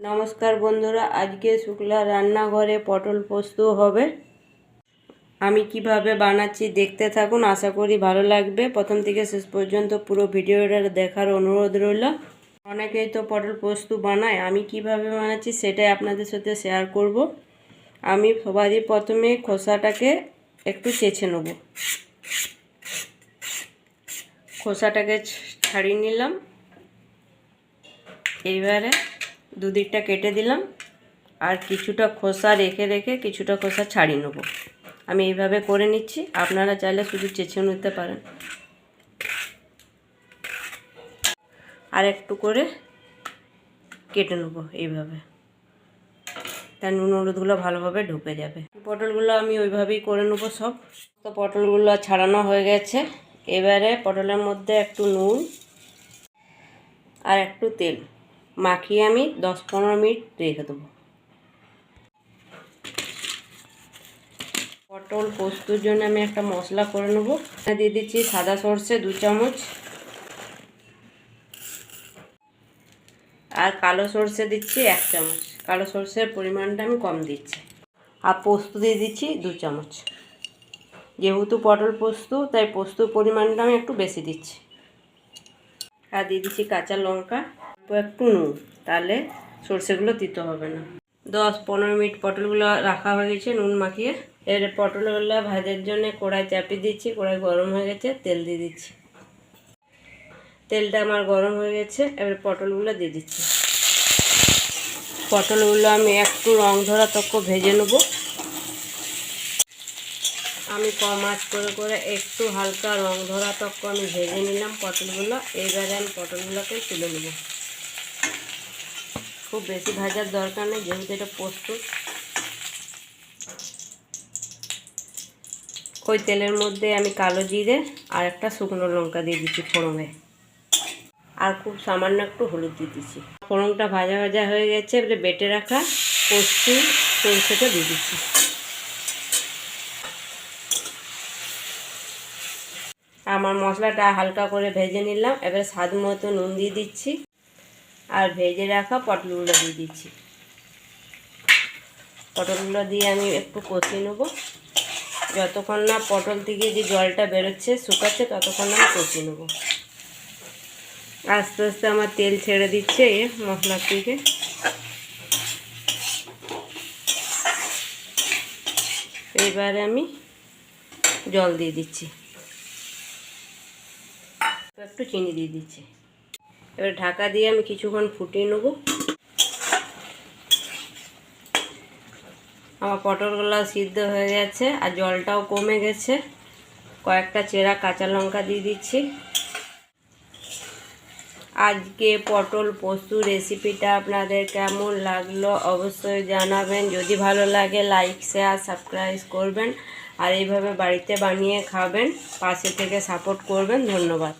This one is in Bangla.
নমস্কার বন্ধুরা, আজকে শুক্লা রান্নাঘরে পটল পোস্ত হবে। আমি কীভাবে বানাচ্ছি দেখতে থাকুন, আশা করি ভালো লাগবে। প্রথম থেকে শেষ পর্যন্ত পুরো ভিডিওটা দেখার অনুরোধ রইল। অনেকেই তো পটল পোস্ত বানায়, আমি কীভাবে বানাচ্ছি সেটাই আপনাদের সাথে শেয়ার করব। আমি সবারই প্রথমে খোসাটাকে একটু চেঁচে নেব। খোসাটাকে ছাড়িয়ে নিলাম। এইবারে দুদিকটা কেটে দিলাম, আর কিছুটা খোসা রেখে রেখে কিছুটা খোসা ছাড়িয়ে নেব। আমি এইভাবে করে নিচ্ছি, আপনারা চাইলে শুধু চেঁচেও নিতে পারেন। আর একটু করে কেটে নেব এইভাবে তার নুন হলুদগুলো ভালোভাবে ঢুকে যাবে। পটলগুলো আমি ওইভাবেই করে নেব সব। তো পটলগুলো ছাড়ানো হয়ে গেছে, এবারে পটলের মধ্যে একটু নুন আর একটু তেল। মাখিয়ে আমি দশ পনেরো মিনিট রেখে দেবো। পটল পোস্তর জন্য আমি একটা মশলা করে নেব। দিয়ে দিচ্ছি সাদা সর্ষে দু চামচ। আর কালো সর্ষে দিচ্ছি এক চামচ। কালো সর্ষের পরিমাণটা আমি কম দিচ্ছি। আর পোস্ত দিয়ে দিচ্ছি দু চামচ। যেহেতু পটল পোস্ত, তাই পোস্তর পরিমাণটা আমি একটু বেশি দিচ্ছি। আর দিয়ে দিচ্ছি কাঁচা লঙ্কা। একটু নুন তাহলে সর্ষেগুলো দিতে হবে না। দশ পনেরো মিনিট পটলগুলো রাখা হয়ে গেছে, নুন মাখিয়ে। এর পটলগুলো ভাজার জন্য কড়াই চাপিয়ে দিচ্ছি, কড়াই গরম হয়ে গেছে, তেল দিয়ে দিচ্ছি। তেলটা আমার গরম হয়ে গেছে, এবার পটলগুলো দিয়ে দিচ্ছি। পটলগুলো আমি একটু রং ধরা তক্ক ভেজে নেব। আমি কম আঁচ করে করে একটু হালকা রং ধরা তক্ক আমি ভেজে নিলাম পটলগুলো, এইবারে আমি পটলগুলোকে তুলে নেব। খুব বেশি ভাজার দরকার নেই, যেহেতু এটা পোস্ত ওই তেলের মধ্যে আমি কালো জিরে আর একটা শুকনো লঙ্কা দিয়ে দিচ্ছি ফোড়নে। আর খুব সামান্য একটু হলুদ দিয়ে দিচ্ছি। ফোড়নটা ভাজা ভাজা হয়ে গেছে, এবারে বেটে রাখা পোস্ত সরষেটা দিয়ে দিচ্ছি। আমার মশলাটা হালকা করে ভেজে নিলাম, এবার স্বাদ মতো নুন দিয়ে দিচ্ছি। আর ভেজে রাখা পটলগুলো দিয়ে দিচ্ছি। পটলগুলো দিয়ে আমি একটু কষিয়ে নেব। যতক্ষণ না পটল থেকে যে জলটা বেরোচ্ছে, শুকাচ্ছে, ততক্ষণ আমি কষিয়ে নেব। আস্তে আস্তে আমার তেল ছেড়ে দিচ্ছে এ মশলার থেকে। এবারে আমি জল দিয়ে দিচ্ছি। একটু চিনি দিয়ে দিচ্ছি। এবার ঢাকা দিয়ে আমি কিছুক্ষণ ফুটিয়ে নেব। আমার পটলগুলো সিদ্ধ হয়ে গেছে আর জলটাও কমে গেছে। কয়েকটা চেরা কাঁচা লঙ্কা দিয়ে দিচ্ছি। আজকে পটল পোস্ত রেসিপিটা আপনাদের কেমন লাগল অবশ্যই জানাবেন। যদি ভালো লাগে, লাইক, শেয়ার, সাবস্ক্রাইব করবেন আর এইভাবে বাড়িতে বানিয়ে খাবেন, পাশে থেকে সাপোর্ট করবেন। ধন্যবাদ।